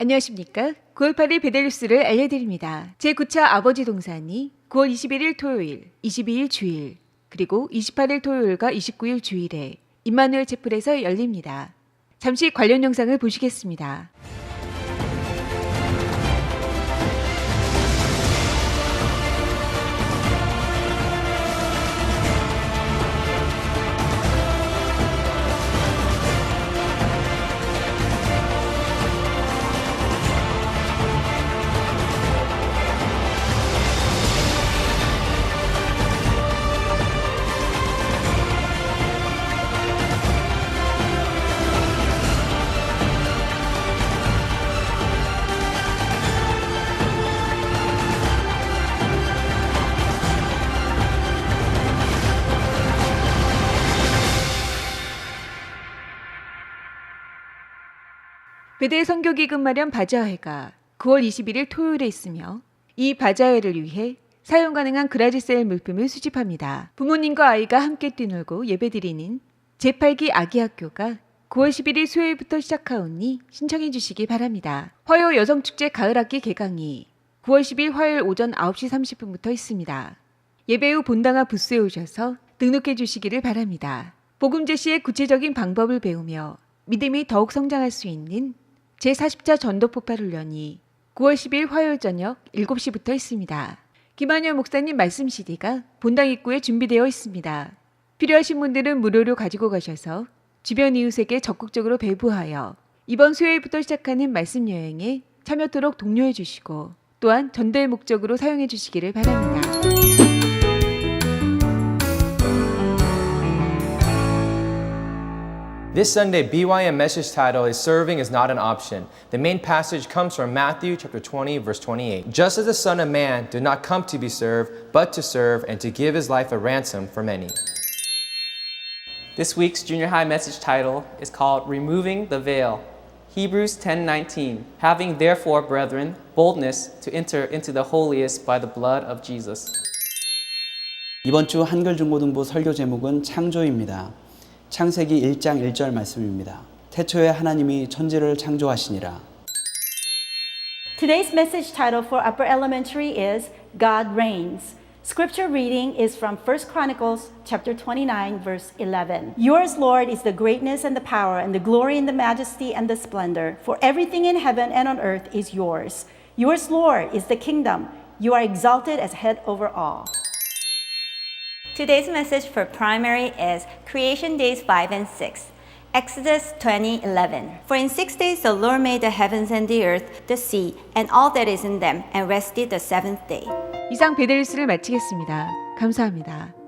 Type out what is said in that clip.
안녕하십니까? 9월 8일 베델뉴스를 알려드립니다. 제9차 아버지 동산이 9월 21일 토요일, 22일 주일, 그리고 28일 토요일과 29일 주일에 임마누엘 채플에서 열립니다. 잠시 관련 영상을 보시겠습니다. 베델 선교기금 마련 바자회가 9월 21일 토요일에 있으며 이 바자회를 위해 사용 가능한 그라지셀 물품을 수집합니다. 부모님과 아이가 함께 뛰놀고 예배드리는 제8기 아기학교가 9월 11일 수요일부터 시작하오니 신청해 주시기 바랍니다. 화요 여성축제 가을학기 개강이 9월 10일 화요일 오전 9시 30분부터 있습니다. 예배 후 본당화 부스에 오셔서 등록해 주시기를 바랍니다. 복음 제시의 구체적인 방법을 배우며 믿음이 더욱 성장할 수 있는 제40차 전도 폭발 훈련이 9월 10일 화요일 저녁 7시부터 있습니다. 김한열 목사님 말씀 CD가 본당 입구에 준비되어 있습니다. 필요하신 분들은 무료로 가지고 가셔서 주변 이웃에게 적극적으로 배부하여 이번 수요일부터 시작하는 말씀 여행에 참여토록 독려해 주시고 또한 전도의 목적으로 사용해 주시기를 바랍니다. This Sunday, BYM message title is Serving is Not an Option. The main passage comes from Matthew chapter 20, verse 28. Just as the Son of Man did not come to be served, but to serve and to give his life a ransom for many. This week's junior high message title is called Removing the Veil. Hebrews 10:19. Having therefore, brethren, boldness to enter into the holiest by the blood of Jesus. 이번 주 한글 중고등부 설교 제목은 창조입니다. 창세기 1장 1절 말씀입니다. 태초에 하나님이 천지를 창조하시니라. Today's message title for upper elementary is God Reigns. Scripture reading is from 1 Chronicles chapter 29 verse 11. Yours Lord is the greatness and the power and the glory and the majesty and the splendor for everything in heaven and on earth is yours. Yours Lord is the kingdom. You are exalted as head over all. Today's message for primary is Creation Days 5 and 6. Exodus 20:11. For in 6 days the Lord made the heavens and the earth, the sea, and all that is in them, and rested the seventh day. 이상 베델뉴스를 마치겠습니다. 감사합니다.